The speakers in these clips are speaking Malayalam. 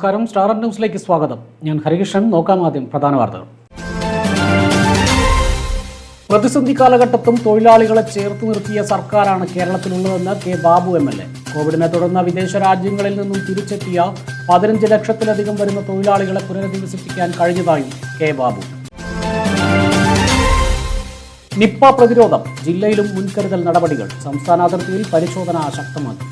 നമസ്കാരം. സ്റ്റാർ ന്യൂസിലേക്ക് സ്വാഗതം. ഞാൻ ഹരികൃഷ്ണൻ. നോക്കാം ആദ്യം പ്രധാന വാർത്തകൾ. പ്രതിസന്ധി കാലഘട്ടത്തും തൊഴിലാളികളെ ചേർത്ത് നിർത്തിയ സർക്കാരാണ് കേരളത്തിലുള്ളതെന്ന് K Babu M L A. കോവിഡിനെ തുടർന്ന് വിദേശ രാജ്യങ്ങളിൽ നിന്നും തിരിച്ചെത്തിയ പതിനഞ്ച് ലക്ഷത്തിലധികം വരുന്ന തൊഴിലാളികളെ പുനരധിവസിപ്പിക്കാൻ കഴിഞ്ഞതായി കെ ബാബു. നിപ്പ പ്രതിരോധം. ജില്ലയിലും മുൻകരുതൽ നടപടികൾ. സംസ്ഥാന അതിർത്തിയിൽ പരിശോധന ശക്തമാക്കി.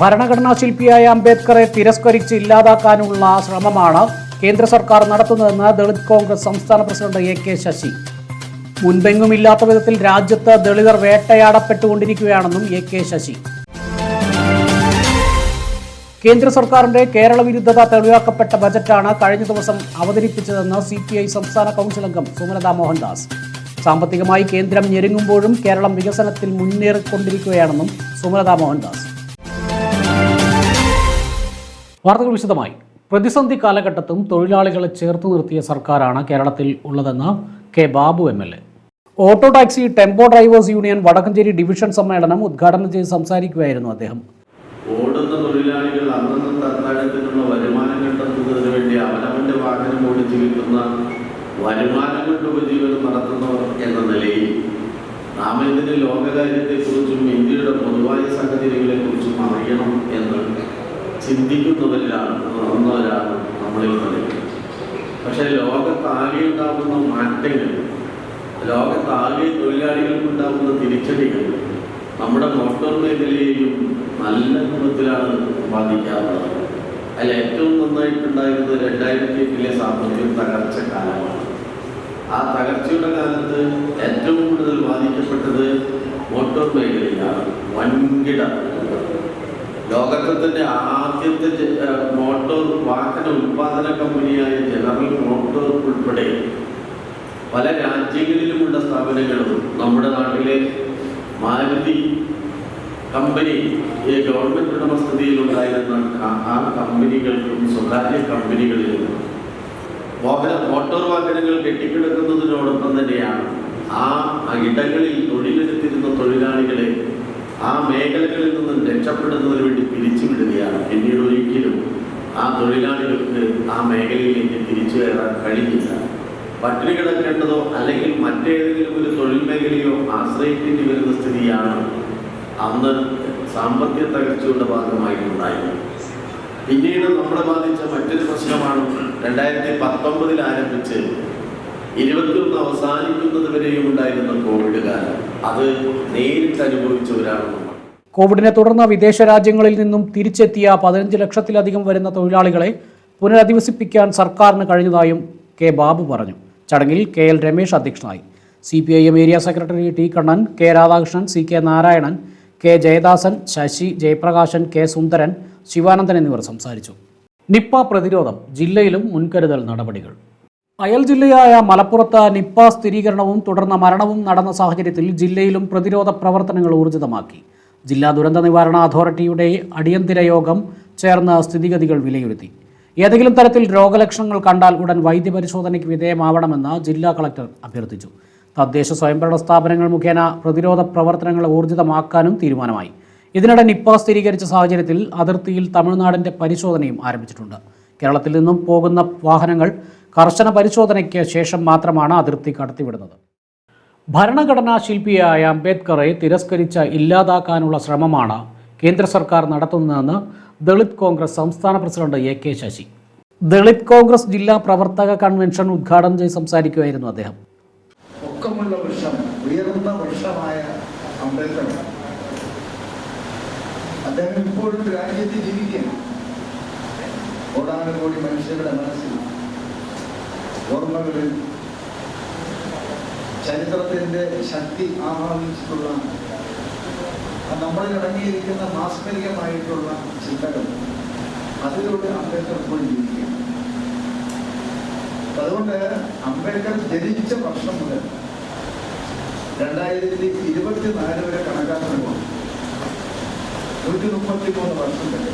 ഭരണഘടനാ ശില്പിയായ അംബേദ്കറെ തിരസ്കരിച്ച് ഇല്ലാതാക്കാനുള്ള ശ്രമമാണ് കേന്ദ്ര സർക്കാർ നടത്തുന്നതെന്ന് ദളിത് കോൺഗ്രസ് സംസ്ഥാന പ്രസിഡന്റ് എ കെ ശശി. മുൻപെങ്ങുമില്ലാത്ത വിധത്തിൽ രാജ്യത്ത് ദളിതർ വേട്ടയാടപ്പെട്ടുകൊണ്ടിരിക്കുകയാണെന്നും എ കെ ശശി. കേന്ദ്ര സർക്കാരിന്റെ കേരള വിരുദ്ധത തെളിവാക്കപ്പെട്ട ബജറ്റാണ് കഴിഞ്ഞ ദിവസം അവതരിപ്പിച്ചതെന്ന് സി പി ഐ സംസ്ഥാന കൗൺസിൽ അംഗം സുമലത മോഹൻദാസ്. സാമ്പത്തികമായി കേന്ദ്രം ഞെരുങ്ങുമ്പോഴും കേരളം വികസനത്തിൽ മുന്നേറിക്കൊണ്ടിരിക്കുകയാണെന്നും സുമലത മോഹൻദാസ്. വാർത്തകൾ വിശദമായി. പ്രതിസന്ധി കാലഘട്ടത്തും തൊഴിലാളികളെ ചേർത്ത് നിർത്തിയ സർക്കാരാണ് കേരളത്തിൽ ഉള്ളതെന്ന് K Babu M L A. Auto taxi tempo drivers union Vadakkencherry division സമ്മേളനം ഉദ്ഘാടനം ചെയ്ത് സംസാരിക്കുകയായിരുന്നു അദ്ദേഹം. ഓടുന്ന തൊഴിലാളികൾ അന്നന്നത്തെ തത്താഴത്തിനുള്ള വരുമാനം കണ്ടെത്തുന്നതിന് വേണ്ടി അവനവന്റെ വാഹനം ഓടിച്ച് വിൽക്കുന്ന വരുമാനം കൊണ്ട് ഉപജീവനം നടത്തുന്നവർ എന്ന നിലയിൽ നാം ഇതിന് ലോകകാര്യത്തെക്കുറിച്ചും ഇന്ത്യയുടെ പൊതുവായ സാഹചര്യങ്ങളെക്കുറിച്ചും അറിയണം എന്ന് ചിന്തിക്കുന്നവരിലാണ് ഉണർന്നവരാണ് നമ്മളിൽ തന്നെ പക്ഷേ ലോകത്താകെ ഉണ്ടാകുന്ന മാറ്റങ്ങൾ ലോകത്താകെ തൊഴിലാളികൾക്കുണ്ടാകുന്ന തിരിച്ചടികൾ നമ്മുടെ മോട്ടോർ മേഖലയെയും നല്ല രൂപത്തിലാണ് ബാധിക്കാറുള്ളത്. അതിൽ ഏറ്റവും നന്നായിട്ടുണ്ടായിരുന്നത് രണ്ടായിരത്തി എട്ടിലെ സാമ്പത്തിക തകർച്ച കാലമാണ്. ആ തകർച്ചയുടെ കാലത്ത് ഏറ്റവും കൂടുതൽ ബാധിക്കപ്പെട്ടത് മോട്ടോർ മേഖലയിലാണ് വൻകിട ലോകത്തെ തന്നെ ആദ്യത്തെ മോട്ടോർ വാഹന ഉൽപാദന കമ്പനിയായ ജനറൽ മോട്ടോർ ഉൾപ്പെടെ പല രാജ്യങ്ങളിലുമുള്ള സ്ഥാപനങ്ങളും നമ്മുടെ നാട്ടിലെ മാരുതി കമ്പനി ഈ ഗവൺമെന്റ് ഉടമസ്ഥതയിലുണ്ടായിരുന്ന ആ കമ്പനികൾക്കും സ്വകാര്യ കമ്പനികളിലും വാഹന മോട്ടോർ വാഹനങ്ങൾ കെട്ടിക്കിടക്കുന്നതിനോടൊപ്പം തന്നെയാണ് ആ ഇടങ്ങളിൽ തൊഴിലെടുത്തിരുന്ന തൊഴിലാളികളെ ആ മേഖലകളിൽ നിന്നും രക്ഷപ്പെടുന്നതിന് വേണ്ടി പിരിച്ചുവിടുകയാണ്. പിന്നീട് ഒരിക്കലും ആ തൊഴിലാളികൾക്ക് ആ മേഖലയിലേക്ക് തിരിച്ചു കയറാൻ കഴിയില്ല പട്ടിണി കിടക്കേണ്ടതോ അല്ലെങ്കിൽ മറ്റേതെങ്കിലും ഒരു തൊഴിൽ മേഖലയോ ആശ്രയിക്കേണ്ടി വരുന്ന സ്ഥിതിയാണ് അന്ന് സാമ്പത്തിക തകർച്ചയുടെ ഭാഗമായി ഉണ്ടായത്. പിന്നീട് നമ്മളെ ബാധിച്ച മറ്റൊരു പ്രശ്നമാണ് രണ്ടായിരത്തി പത്തൊമ്പതിൽ ആരംഭിച്ച് ഇരുപത്തിയൊന്ന് അവസാനിക്കുന്നത് വരെയും ഉണ്ടായിരുന്ന കോവിഡ് കാലം. അത് നേരിട്ട് അനുഭവിച്ചവരാണ് നമ്മൾ. കോവിഡിനെ തുടർന്ന് വിദേശ രാജ്യങ്ങളിൽ നിന്നും തിരിച്ചെത്തിയ പതിനഞ്ച് ലക്ഷത്തിലധികം വരുന്ന തൊഴിലാളികളെ പുനരധിവസിപ്പിക്കാൻ സർക്കാരിന് കഴിഞ്ഞതായും കെ ബാബു പറഞ്ഞു. ചടങ്ങിൽ കെ എൽ രമേശ് അധ്യക്ഷനായി. C P I M area secretary T Kannan K Radhakrishnan C K Narayanan K Jayadasan Sasi Jayaprakashan K Sundaran Sivanandan എന്നിവർ സംസാരിച്ചു. നിപ്പ പ്രതിരോധം ജില്ലയിലും മുൻകരുതൽ നടപടികൾ. അയൽ ജില്ലയായ മലപ്പുറത്ത് നിപ്പ സ്ഥിരീകരണവും തുടർന്ന മരണവും നടന്ന സാഹചര്യത്തിൽ ജില്ലയിലും പ്രതിരോധ പ്രവർത്തനങ്ങൾ ഊർജിതമാക്കി. ജില്ലാ ദുരന്ത നിവാരണ അതോറിറ്റിയുടെ അടിയന്തര യോഗം ചേർന്ന് സ്ഥിതിഗതികൾ വിലയിരുത്തി. ഏതെങ്കിലും തരത്തിൽ രോഗലക്ഷണങ്ങൾ കണ്ടാൽ ഉടൻ വൈദ്യപരിശോധനയ്ക്ക് വിധേയമാവണമെന്ന് ജില്ലാ കളക്ടർ അഭ്യർത്ഥിച്ചു. തദ്ദേശ സ്വയംഭരണ സ്ഥാപനങ്ങൾ മുഖേന പ്രതിരോധ പ്രവർത്തനങ്ങൾ ഊർജിതമാക്കാനും തീരുമാനമായി. ഇതിനിടെ നിപ്പ സ്ഥിരീകരിച്ച സാഹചര്യത്തിൽ അതിർത്തിയിൽ തമിഴ്നാടിന്റെ പരിശോധനയും ആരംഭിച്ചിട്ടുണ്ട്. കേരളത്തിൽ നിന്നും പോകുന്ന വാഹനങ്ങൾ കർശന പരിശോധനയ്ക്ക് ശേഷം മാത്രമാണ് അതിർത്തി കടത്തിവിടുന്നത്. ഭരണഘടനാ ശില്പിയായ അംബേദ്കറെ തിരസ്കരിച്ച് ഇല്ലാതാക്കാനുള്ള ശ്രമമാണ് കേന്ദ്ര സർക്കാർ നടത്തുന്നതെന്ന് ദളിത് കോൺഗ്രസ് സംസ്ഥാന president A K Sasi. Dalit Congress ജില്ലാ പ്രവർത്തക കൺവെൻഷൻ ഉദ്ഘാടനം ചെയ്ത് സംസാരിക്കുകയായിരുന്നു അദ്ദേഹം. അംബേദ്കർ. അദ്ദേഹം ഇപ്പോഴും രാജ്യത്ത് ജീവിക്കുന്നു. കോടാനുകോടി മനുഷ്യരുടെ മനസ്സിൽ ഓർമ്മകളിൽ ചരിത്രത്തിന്റെ ശക്തി ആഹ്ലാദിച്ചിട്ടുള്ള ആ നമ്മളിൽ അടങ്ങിയിരിക്കുന്ന മാസ്മരികമായിട്ടുള്ള ചിന്തകൾ അതിലൂടെ അംബേദ്കർ പോയി ജീവിക്കുക അതുകൊണ്ട് അംബേദ്കർ ജനിച്ച വർഷം മുതൽ രണ്ടായിരത്തി ഇരുപത്തിനാല് വരെ കണക്കാക്കുമ്പോൾ നൂറ്റി മുപ്പത്തി മൂന്ന് വർഷം വരെ.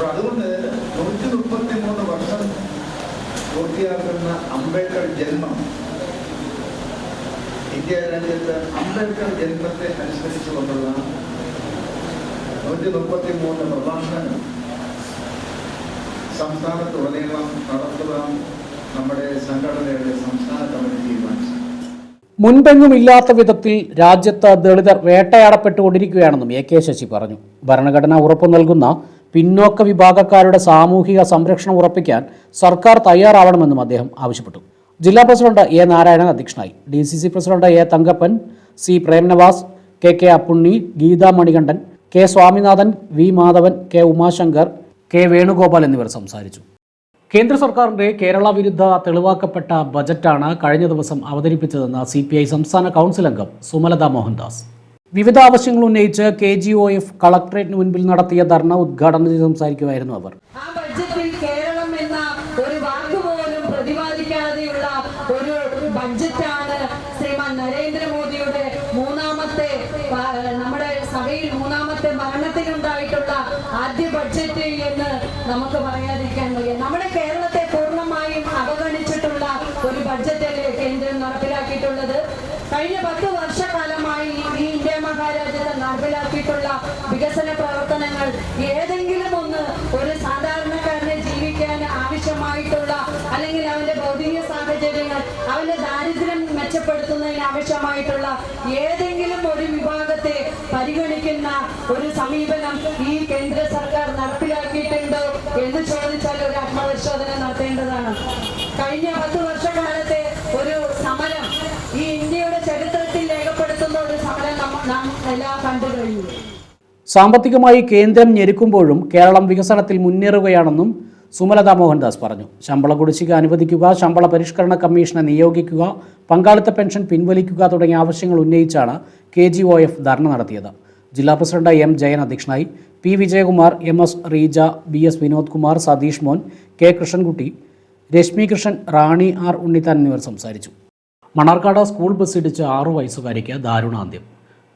അപ്പോൾ അതുകൊണ്ട് നൂറ്റി മുപ്പത്തി മൂന്ന് വർഷം പൂർത്തിയാക്കുന്ന അംബേദ്കർ ജന്മം ഇന്ത്യ രാജ്യത്ത് അംബേദ്കർ ജന്മത്തെ അനുസ്മരിച്ചുകൊണ്ടുള്ള നൂറ്റി മുപ്പത്തി മൂന്ന് പ്രഭാഷണങ്ങൾ സംസ്ഥാനത്തുടനീളം നടത്തുവാൻ നമ്മുടെ സംഘടനയുടെ സംസ്ഥാന കമ്മിറ്റി തീരുമാനിച്ചു. മുൻപെങ്ങുമില്ലാത്ത വിധത്തിൽ രാജ്യത്ത് ദളിതർ വേട്ടയാടപ്പെട്ടുകൊണ്ടിരിക്കുകയാണെന്നും എ കെ ശശി പറഞ്ഞു. ഭരണഘടന ഉറപ്പു നൽകുന്ന പിന്നോക്ക വിഭാഗക്കാരുടെ സാമൂഹിക സംരക്ഷണം ഉറപ്പിക്കാൻ സർക്കാർ തയ്യാറാവണമെന്നും അദ്ദേഹം ആവശ്യപ്പെട്ടു. ജില്ലാ പ്രസിഡന്റ് എ നാരായണൻ അധ്യക്ഷനായി. D C C president A Thankappan C Premnavas K K Appunni Geetha Manikandan K Swaminathan V Madhavan K Umashankar K Venugopal എന്നിവർ സംസാരിച്ചു. കേന്ദ്ര സർക്കാരിന്റെ കേരള വിരുദ്ധ തെളിവാക്കപ്പെട്ട ബജറ്റാണ് കഴിഞ്ഞ ദിവസം അവതരിപ്പിച്ചതെന്ന് സി സംസ്ഥാന കൗൺസിൽ അംഗം സുമലത മോഹൻദാസ്. വിവിധ ആവശ്യങ്ങൾ ഉന്നയിച്ച് കെ ജി ഒ എഫ് കളക്ടറേറ്റിന് മുൻപിൽ നടത്തിയ ധർണ ഉദ്ഘാടനം ചെയ്ത് സംസാരിക്കുമായിരുന്നു അവർ. കേരളം എന്ന ഒരു വാക്ക് പോലും ഒരു ബഡ്ജറ്റാണ് മൂന്നാമത്തെ നമ്മുടെ സഭയിൽ മൂന്നാമത്തെ ആദ്യ ബഡ്ജറ്റ് എന്ന് നമുക്ക് പറയാതിരിക്കാൻ വയ്യ നമ്മുടെ കേരളത്തെ പൂർണമായും അവഗണിച്ചിട്ടുള്ള ഒരു ബഡ്ജറ്റല്ലേ കേന്ദ്രം നടപ്പിലാക്കിയിട്ടുള്ളത് കഴിഞ്ഞ പത്ത് വർഷക്കാലമായി ഈ മഹാരാജ്യത്ത് നടപ്പിലാക്കിയിട്ടുള്ള വികസന പ്രവർത്തനങ്ങൾ ഏതെങ്കിലും ഒന്ന് ഒരു സാധാരണക്കാരനെ ജീവിക്കാൻ ആവശ്യമായിട്ടുള്ള അല്ലെങ്കിൽ അവന്റെ ഭൗതിക സാഹചര്യങ്ങൾ അവന്റെ ദാരിദ്ര്യം മെച്ചപ്പെടുത്തുന്നതിന് ആവശ്യമായിട്ടുള്ള ഏതെങ്കിലും ഒരു വിഭാഗത്തെ പരിഗണിക്കുന്ന ഒരു സമീപനം ഈ കേന്ദ്ര സർക്കാർ നടപ്പിലാക്കിയിട്ടുണ്ടോ എന്ന് ചോദിച്ചാൽ ഒരു ആത്മപരിശോധന നടത്തേണ്ടതാണ്. കഴിഞ്ഞ പത്ത് വർഷക്കാലത്തെ സാമ്പത്തികമായി കേന്ദ്രം ഞെരുക്കുമ്പോഴും കേരളം വികസനത്തിൽ മുന്നേറുകയാണെന്നും സുമലത മോഹൻദാസ് പറഞ്ഞു. ശമ്പള കുടിശ്ശിക അനുവദിക്കുക ശമ്പള പരിഷ്കരണ കമ്മീഷനെ നിയോഗിക്കുക പങ്കാളിത്ത പെൻഷൻ പിൻവലിക്കുക തുടങ്ങിയ ആവശ്യങ്ങൾ ഉന്നയിച്ചാണ് K G O F dharna നടത്തിയത്. ജില്ലാ പ്രസിഡന്റ് എം ജയൻ അധ്യക്ഷനായി P Vijayakumar M S Reeja B S Vinod Kumar Satheesh Mon K Krishnankutty Reshmi Krishnan Rani R Unnithan എന്നിവർ സംസാരിച്ചു. മണ്ണാർക്കാട് സ്കൂൾ ബസ് ഇടിച്ച് ആറു വയസ്സുകാരിക്ക് ദാരുണാന്ത്യം.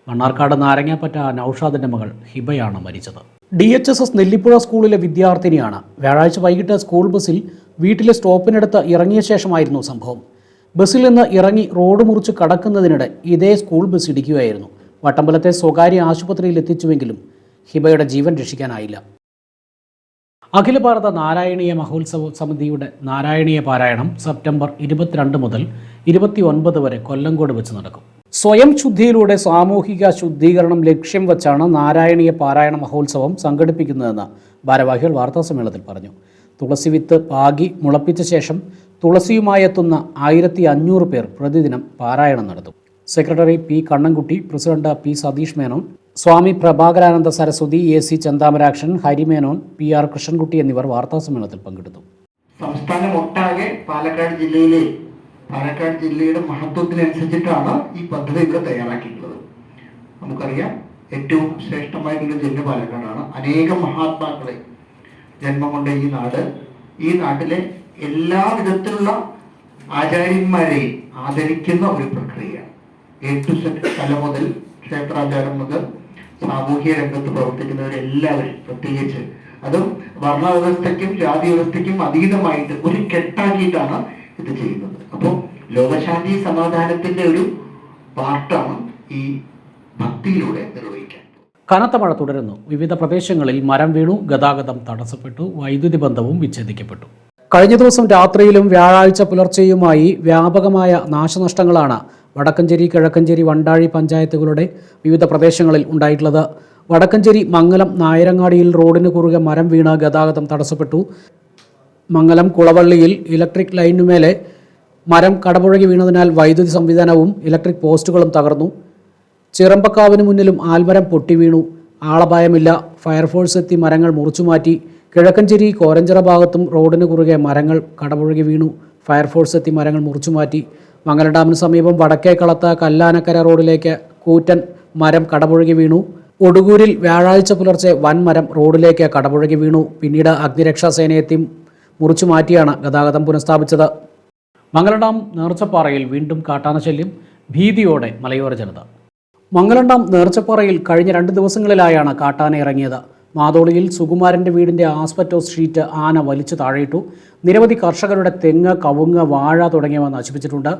മണ്ണാർക്കാട് നാരങ്ങാപ്പറ്റ നൌഷാദിന്റെ മകൾ ഹിബയാണ് മരിച്ചത്. D H S S Nellipuzha സ്കൂളിലെ വിദ്യാർത്ഥിനിയാണ്. വ്യാഴാഴ്ച വൈകിട്ട് സ്കൂൾ ബസ്സിൽ വീട്ടിലെ സ്റ്റോപ്പിനടുത്ത് ഇറങ്ങിയ ശേഷമായിരുന്നു സംഭവം. ബസ്സിൽ നിന്ന് ഇറങ്ങി റോഡ് മുറിച്ച് കടക്കുന്നതിനിടെ ഇതേ സ്കൂൾ ബസ് ഇടിക്കുകയായിരുന്നു. വട്ടമ്പലത്തെ സ്വകാര്യ ആശുപത്രിയിൽ എത്തിച്ചുവെങ്കിലും ഹിബയുടെ ജീവൻ രക്ഷിക്കാനായില്ല. അഖില ഭാരത നാരായണീയ മഹോത്സവ സമിതിയുടെ നാരായണീയ പാരായണം സെപ്റ്റംബർ ഇരുപത്തിരണ്ട് മുതൽ ഇരുപത്തി ഒൻപത് വരെ കൊല്ലങ്കോട് വെച്ച് നടക്കും. സ്വയം ശുദ്ധിയിലൂടെ സാമൂഹിക ശുദ്ധീകരണം ലക്ഷ്യം വച്ചാണ് നാരായണീയ പാരായണ മഹോത്സവം സംഘടിപ്പിക്കുന്നതെന്ന് ഭാരവാഹികൾ വാർത്താസമ്മേളനത്തിൽ പറഞ്ഞു. തുളസി വിത്ത് പാകി മുളപ്പിച്ച ശേഷം തുളസിയുമായി എത്തുന്ന ആയിരത്തി അഞ്ഞൂറ് പേർ പ്രതിദിനം പാരായണം നടത്തും. Secretary P Kannankutty president P Satheesh Menon Swami Prabhakarananda Saraswathi A C Chanthamarakshan Harimenon P R Krishnankutty എന്നിവർ വാർത്താസമ്മേളനത്തിൽ പങ്കെടുത്തു. സംസ്ഥാനമൊട്ടാകെ പാലക്കാട് ജില്ലയിലെ പാലക്കാട് ജില്ലയുടെ മഹത്വത്തിനനുസരിച്ചിട്ടാണ് ഈ പദ്ധതി ഇവിടെ തയ്യാറാക്കിയിട്ടുള്ളത്. നമുക്കറിയാം ഏറ്റവും ശ്രേഷ്ഠമായിട്ടുള്ള ജില്ല പാലക്കാടാണ്. അനേകം മഹാത്മാക്കളെ ജന്മം കൊണ്ട ഈ നാട്. ഈ നാട്ടിലെ എല്ലാ വിധത്തിലുള്ള ആചാര്യന്മാരെയും ആദരിക്കുന്ന ഒരു പ്രക്രിയയാണ്. എ ടു സെറ്റ് തല മുതൽ ക്ഷേത്രാചാരം മുതൽ സാമൂഹ്യ രംഗത്ത് പ്രവർത്തിക്കുന്നവരെല്ലാവരും പ്രത്യേകിച്ച് അതും വർണവ്യവസ്ഥയ്ക്കും ജാതി വ്യവസ്ഥയ്ക്കും അതീതമായിട്ട് ഒരു കെട്ടാക്കിയിട്ടാണ് ഇത് ചെയ്യുന്നത്. ലോകശാന്തി സമാധാനത്തിന്റെ ഒരു പാർട്ടാണ് ഈ ഭക്തിയിലൂടെ നിർവഹിക്കാൻ കനത്ത മഴ തുടരുന്നു. വിവിധ പ്രദേശങ്ങളിൽ മരം വീണു ഗതാഗതം തടസ്സപ്പെട്ടു വൈദ്യുതി ബന്ധവും വിച്ഛേദിക്കപ്പെട്ടു. കഴിഞ്ഞ ദിവസം രാത്രിയിലും വ്യാഴാഴ്ച പുലർച്ചെയുമായി വ്യാപകമായ നാശനഷ്ടങ്ങളാണ് വടക്കഞ്ചേരി കിഴക്കഞ്ചേരി വണ്ടാഴി പഞ്ചായത്തുകളുടെ വിവിധ പ്രദേശങ്ങളിൽ ഉണ്ടായിട്ടുള്ളത്. വടക്കഞ്ചേരി മംഗലം നായരങ്ങാടിയിൽ റോഡിന് കുറുകെ മരം വീണ് ഗതാഗതം തടസ്സപ്പെട്ടു. മംഗലം കുളവള്ളിയിൽ ഇലക്ട്രിക് ലൈനുമേലെ മരം കടപുഴകി വീണതിനാൽ വൈദ്യുതി സംവിധാനവും ഇലക്ട്രിക് പോസ്റ്റുകളും തകർന്നു. ചിറമ്പക്കാവിന് മുന്നിലും ആൽമരം പൊട്ടി വീണു. ആളപായമില്ല. ഫയർഫോഴ്സ് എത്തി മരങ്ങൾ മുറിച്ചുമാറ്റി. കിഴക്കഞ്ചേരി കോരഞ്ചിറ ഭാഗത്തും റോഡിന് കുറുകെ മരങ്ങൾ കടപുഴകി വീണു. ഫയർഫോഴ്സ് എത്തി മരങ്ങൾ മുറിച്ചുമാറ്റി. മംഗല ഡാമിന് സമീപം വടക്കേ കളത്ത കല്ലാനക്കര റോഡിലേക്ക് കൂറ്റൻ മരം കടപുഴകി വീണു. ഒടുകൂരിൽ വ്യാഴാഴ്ച പുലർച്ചെ വൻ മരം റോഡിലേക്ക് കടപുഴകി വീണു. പിന്നീട് അഗ്നിരക്ഷാസേനയെത്തി മുറിച്ചു മാറ്റിയാണ് ഗതാഗതം പുനഃസ്ഥാപിച്ചത്. മംഗലഡാം നേർച്ചപ്പാറയിൽ വീണ്ടും കാട്ടാനശല്യം ഭീതിയോടെ മലയോര ജനത. മംഗലണ്ടാം നേർച്ചപ്പാറയിൽ കഴിഞ്ഞ രണ്ട് ദിവസങ്ങളിലായാണ് കാട്ടാന ഇറങ്ങിയത്. മാതോളിയിൽ സുകുമാരന്റെ വീടിന്റെ ആസ്പെറ്റോ സ്ട്രീറ്റ് ആന വലിച്ചു താഴെയിട്ടു. നിരവധി കർഷകരുടെ തെങ്ങ് കവുങ്ങ് വാഴ തുടങ്ങിയവ നശിപ്പിച്ചിട്ടുണ്ട്.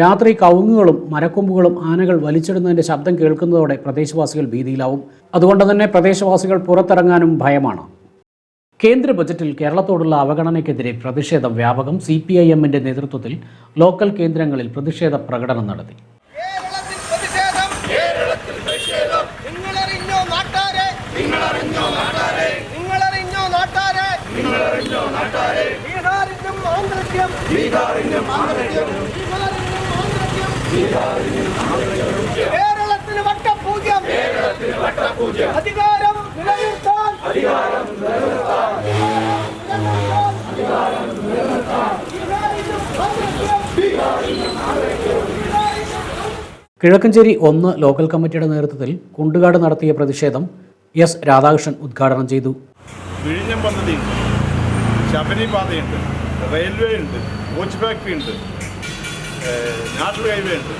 രാത്രി കവുങ്ങുകളും മരക്കൊമ്പുകളും ആനകൾ വലിച്ചിടുന്നതിന്റെ ശബ്ദം കേൾക്കുന്നതോടെ പ്രദേശവാസികൾ ഭീതിയിലാവും. അതുകൊണ്ട് തന്നെ പ്രദേശവാസികൾ പുറത്തിറങ്ങാനും ഭയമാണ്. കേന്ദ്ര ബജറ്റിൽ കേരളത്തോടുള്ള അവഗണനയ്ക്കെതിരെ പ്രതിഷേധം വ്യാപകം സി പി ഐ എമ്മിന്റെ നേതൃത്വത്തിൽ ലോക്കൽ കേന്ദ്രങ്ങളിൽ പ്രതിഷേധ പ്രകടനം നടത്തി. കേരളത്തിന് വട്ടപൂജ്യം. അധികാരം അധികാരം അധികാരം കിഴക്കഞ്ചേരി ഒന്ന് ലോക്കൽ കമ്മിറ്റിയുടെ നേതൃത്വത്തിൽ കുണ്ടുകാട് നടത്തിയ പ്രതിഷേധം എസ് രാധാകൃഷ്ണൻ ഉദ്ഘാടനം ചെയ്തു. വിഴിഞ്ഞം പദ്ധതി ശബരി പാതയുണ്ട് റെയിൽവേ ഉണ്ട് കോച്ച് ഫാക്ടറി ഉണ്ട്. നാഷണൽ ഹൈവേ ഉണ്ട്.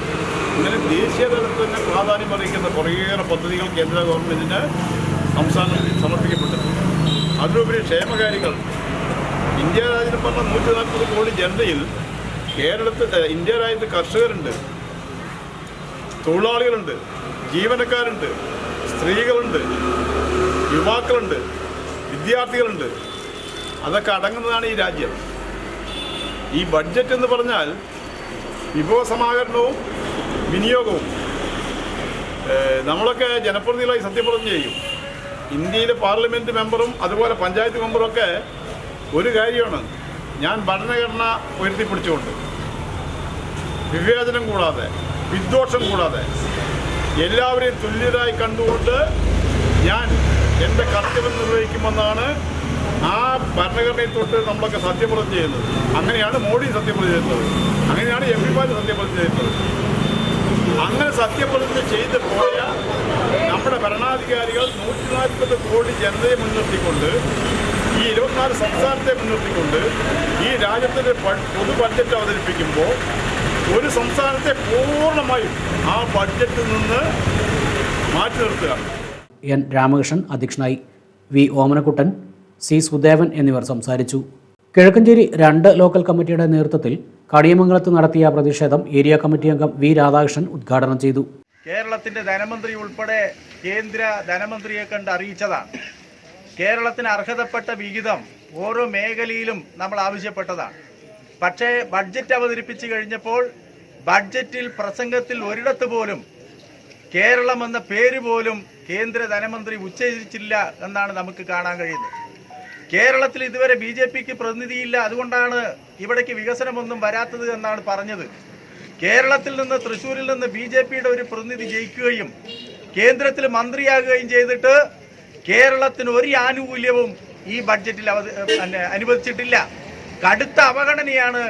ഇങ്ങനെ ദേശീയ തലത്തിൽ തന്നെ പ്രാധാന്യം അറിയിക്കുന്ന കുറേയേറെ പദ്ധതികൾ കേന്ദ്ര ഗവൺമെന്റിന് സംസ്ഥാനത്തിൽ സമർപ്പിക്കപ്പെട്ടത്. അതിലുപരി ക്ഷേമകാര്യങ്ങൾ. ഇന്ത്യ രാജ്യത്ത് പറഞ്ഞ നൂറ്റി നാൽപ്പത് കോടി ജനതയിൽ കേരളത്തിൽ ഇന്ത്യ രാജ്യത്ത് കർഷകരുണ്ട്. തൊഴിലാളികളുണ്ട്. ജീവനക്കാരുണ്ട്. സ്ത്രീകളുണ്ട്. യുവാക്കളുണ്ട്. വിദ്യാർത്ഥികളുണ്ട്. അതൊക്കെ അടങ്ങുന്നതാണ് ഈ രാജ്യം. ഈ ബഡ്ജറ്റ് എന്ന് പറഞ്ഞാൽ വിഭവ സമാഹരണവും വിനിയോഗവും നമ്മളൊക്കെ ജനപ്രതിനിധികളായി സത്യപ്രതിജ്ഞ ചെയ്യും. ഇന്ത്യയിലെ പാർലമെന്റ് മെമ്പറും അതുപോലെ പഞ്ചായത്ത് മെമ്പറും ഒക്കെ ഒരു കാര്യമാണ്. ഞാൻ ഭരണഘടന ഉയർത്തിപ്പിടിച്ചുകൊണ്ട്. വിവേചനം കൂടാതെ വിദ്വേഷം കൂടാതെ എല്ലാവരെയും തുല്യരായി കണ്ടുകൊണ്ട് ഞാൻ എന്റെ കർത്തവ്യം നിർവഹിക്കുമെന്നാണ് ആ ഭരണഘടനയിൽ തൊട്ട് നമ്മളൊക്കെ സത്യപ്രതിജ്ഞ ചെയ്യുന്നത്. അങ്ങനെയാണ് മോഡി സത്യപ്രതിജ്ഞ ചെയ്യുന്നത്. അങ്ങനെയാണ് എം പിമാർ സത്യപ്രതിജ്ഞ ചെയ്യുന്നത്. അങ്ങനെ സത്യപ്രതിജ്ഞ ചെയ്ത് പോയ നമ്മുടെ ഭരണാധികാരികൾ നൂറ്റി നാൽപ്പത് കോടി ജനതയെ മുൻനിർത്തിക്കൊണ്ട് ഈ ഇരുപത്തിനാല് സംസ്ഥാനത്തെ മുൻനിർത്തിക്കൊണ്ട് ഈ രാജ്യത്തിന്റെ പൊതു ബഡ്ജറ്റ് അവതരിപ്പിക്കുമ്പോൾ ഒരു സംസ്ഥാനത്തെ പൂർണമായും ആ ബഡ്ജറ്റിൽ നിന്ന് മാറ്റി നിർത്തുക. എൻ രാമകൃഷ്ണൻ അധ്യക്ഷനായി വി ഓമനക്കുട്ടൻ സി സുദേവൻ എന്നിവർ സംസാരിച്ചു. കിഴക്കഞ്ചേരി രണ്ട് ലോക്കൽ കമ്മിറ്റിയുടെ നേതൃത്വത്തിൽ കടിയമംഗലത്ത് നടത്തിയ പ്രതിഷേധം ഏരിയ കമ്മിറ്റി അംഗം വി രാധാകൃഷ്ണൻ ഉദ്ഘാടനം ചെയ്തു. കേരളത്തിന്റെ ധനമന്ത്രി ഉൾപ്പെടെ കേന്ദ്ര ധനമന്ത്രിയെ കണ്ട് അറിയിച്ചതാണ്. കേരളത്തിന് അർഹതപ്പെട്ട വിഹിതം ഓരോ മേഖലയിലും നമ്മൾ ആവശ്യപ്പെട്ടതാണ്. പക്ഷേ ബഡ്ജറ്റ് അവതരിപ്പിച്ചു കഴിഞ്ഞപ്പോൾ ബഡ്ജറ്റിൽ പ്രസംഗത്തിൽ ഒരിടത്ത് പോലും കേരളം എന്ന പേര് പോലും കേന്ദ്ര ധനമന്ത്രി ഉച്ചരിച്ചില്ല എന്നാണ് നമുക്ക് കാണാൻ കഴിയുന്നത്. കേരളത്തിൽ ഇതുവരെ ബി ജെ പിക്ക് പ്രതിനിധിയില്ല. അതുകൊണ്ടാണ് ഇവിടേക്ക് വികസനമൊന്നും വരാത്തത് എന്നാണ് പറഞ്ഞത്. കേരളത്തിൽ നിന്ന് തൃശ്ശൂരിൽ നിന്ന് ബി ജെ പിയുടെ ഒരു പ്രതിനിധി ജയിക്കുകയും കേന്ദ്രത്തിൽ മന്ത്രിയാകുകയും ചെയ്തിട്ട് കേരളത്തിന് ഒരു ആനുകൂല്യവും ഈ ബഡ്ജറ്റിൽ അനുവദിച്ചിട്ടില്ല. കടുത്ത അവഗണനയാണ്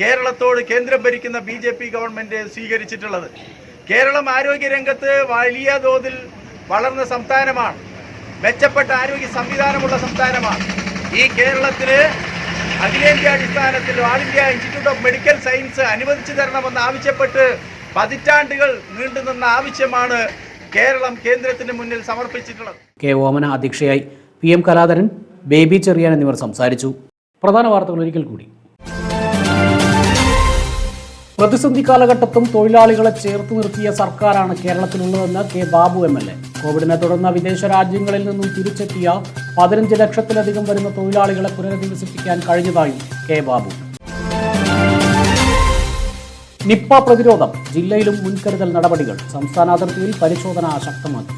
കേരളത്തോട് കേന്ദ്രം ഭരിക്കുന്ന ബി ജെ പി ഗവൺമെന്റ് സ്വീകരിച്ചിട്ടുള്ളത്. കേരളം ആരോഗ്യരംഗത്ത് വലിയ തോതിൽ വളർന്ന സംസ്ഥാനമാണ്. മെച്ചപ്പെട്ട ആരോഗ്യ സംവിധാനമുള്ള സംസ്ഥാനമാണ്. ഈ കേരളത്തിൽ അഖിലേന്ത്യാ അടിസ്ഥാനത്തിൽ all India institute of medical science അനുവദിച്ചു തരണമെന്ന് ആവശ്യപ്പെട്ട് പതിറ്റാണ്ടുകൾ നീണ്ടുനിന്ന ആവശ്യമാണ് കേരളം കേന്ദ്രത്തിന് മുന്നിൽ സമർപ്പിച്ചിട്ടുള്ളത്. കെ. ഓമന അധ്യക്ഷയായി പി. എം. കലാധരൻ ബേബി ചെറിയാൻ എന്നിവർ സംസാരിച്ചു. പ്രധാന വാർത്തകൾ ഒരിക്കൽ കൂടി. പ്രതിസന്ധി കാലഘട്ടത്തും തൊഴിലാളികളെ ചേർത്ത് നിർത്തിയ സർക്കാരാണ് കേരളത്തിലുള്ളതെന്ന് K. Babu M. L. A. കോവിഡിനെ തുടർന്ന് വിദേശ രാജ്യങ്ങളിൽ നിന്നും തിരിച്ചെത്തിയ പതിനഞ്ച് ലക്ഷത്തിലധികം വരുന്ന തൊഴിലാളികളെ പുനരധിവസിപ്പിക്കാൻ കഴിഞ്ഞതായും കെ. ബാബു. നിപ്പ പ്രതിരോധം ജില്ലയിലും മുൻകരുതൽ നടപടികൾ സംസ്ഥാന അതിർത്തിയിൽ പരിശോധന ശക്തമാക്കി.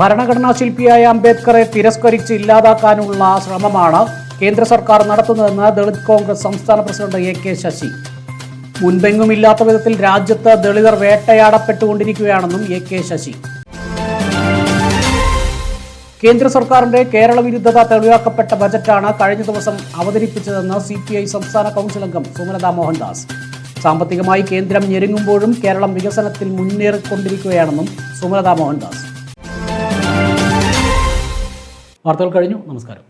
ഭരണഘടനാ ശില്പിയായ അംബേദ്കറെ തിരസ്കരിച്ച് ഇല്ലാതാക്കാനുള്ള ശ്രമമാണ് കേന്ദ്ര സർക്കാർ നടത്തുന്നതെന്ന് ദളിത് കോൺഗ്രസ് സംസ്ഥാന പ്രസിഡന്റ് എ കെ ശശി. മുൻപെങ്ങുമില്ലാത്ത വിധത്തിൽ രാജ്യത്ത് ദളിതർ വേട്ടയാടപ്പെട്ടുകൊണ്ടിരിക്കുകയാണെന്നും എ കെ ശശി. കേന്ദ്ര സർക്കാരിന്റെ കേരള വിരുദ്ധത തെളിവാക്കപ്പെട്ട ബജറ്റാണ് കഴിഞ്ഞ ദിവസം അവതരിപ്പിച്ചതെന്ന് സി പി ഐ സംസ്ഥാന കൗൺസിൽ അംഗം സുമലത മോഹൻദാസ്. സാമ്പത്തികമായി കേന്ദ്രം ഞെരുങ്ങുമ്പോഴും കേരളം വികസനത്തിൽ മുന്നേറിക്കൊണ്ടിരിക്കുകയാണെന്നും സുമലത മോഹൻദാസ്. വാർത്തകൾ കഴിഞ്ഞു. നമസ്കാരം.